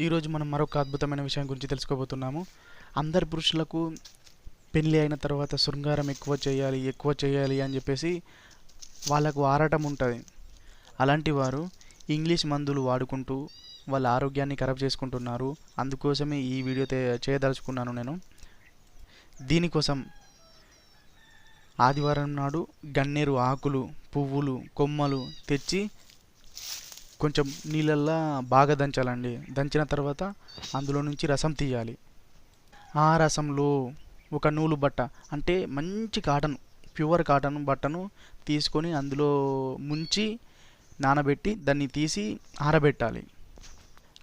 ఈరోజు మనం మరొక అద్భుతమైన విషయం గురించి తెలుసుకోబోతున్నాము. అందరి పురుషులకు పెళ్ళి అయిన తర్వాత శృంగారం ఎక్కువ చేయాలి ఎక్కువ చేయాలి అని చెప్పేసి వాళ్ళకు ఆరాటం ఉంటుంది. అలాంటి వారు ఇంగ్లీష్ మందులు వాడుకుంటూ వాళ్ళ ఆరోగ్యాన్ని ఖరాబ్ చేసుకుంటున్నారు. అందుకోసమే ఈ వీడియో చేయదలుచుకున్నాను నేను. దీనికోసం ఆదివారం నాడు గన్నేరు ఆకులు పువ్వులు కొమ్మలు తెచ్చి కొంచెం నీళ్ళల్లో బాగా దంచాలండి. దంచిన తర్వాత అందులో నుంచి రసం తీయాలి. ఆ రసంలో ఒక నూలు బట్ట అంటే మంచి కాటన్ ప్యూర్ కాటన్ బట్టను తీసుకొని అందులో ముంచి నానబెట్టి దాన్ని తీసి ఆరబెట్టాలి.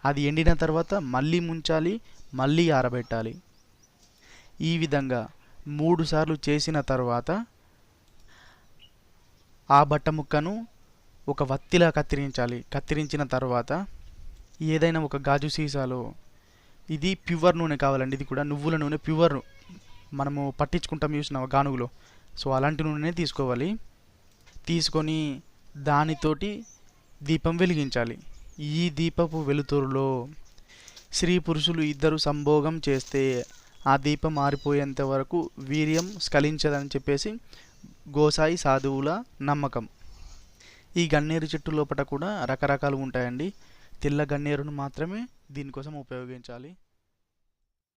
అది ఎండిన తర్వాత మళ్ళీ ముంచాలి మళ్ళీ ఆరబెట్టాలి. ఈ విధంగా మూడు సార్లు చేసిన తర్వాత ఆ బట్ట ముక్కను ఒక వత్తిలా కత్తిరించాలి. కత్తిరించిన తర్వాత ఏదైనా ఒక గాజు సీసాలో ఇది ప్యూర్ నూనె కావాలండి. ఇది కూడా నువ్వుల నూనె ప్యూర్ మనము పట్టించుకుంటాం చూసిన గానుగులో. సో అలాంటి నూనెనే తీసుకోవాలి. తీసుకొని దానితోటి దీపం వెలిగించాలి. ఈ దీపపు వెలుతురులో స్త్రీ పురుషులు ఇద్దరు సంభోగం చేస్తే ఆ దీపం మారిపోయేంత వరకు వీర్యం స్ఖలించదని చెప్పేసి గోసాయి సాధువుల నమ్మకం. ఈ గన్నేరు చెట్టు లోపల కూడా రకరకాలు ఉంటాయండి. తెల్ల గన్నేరును మాత్రమే దీనికోసం ఉపయోగించాలి.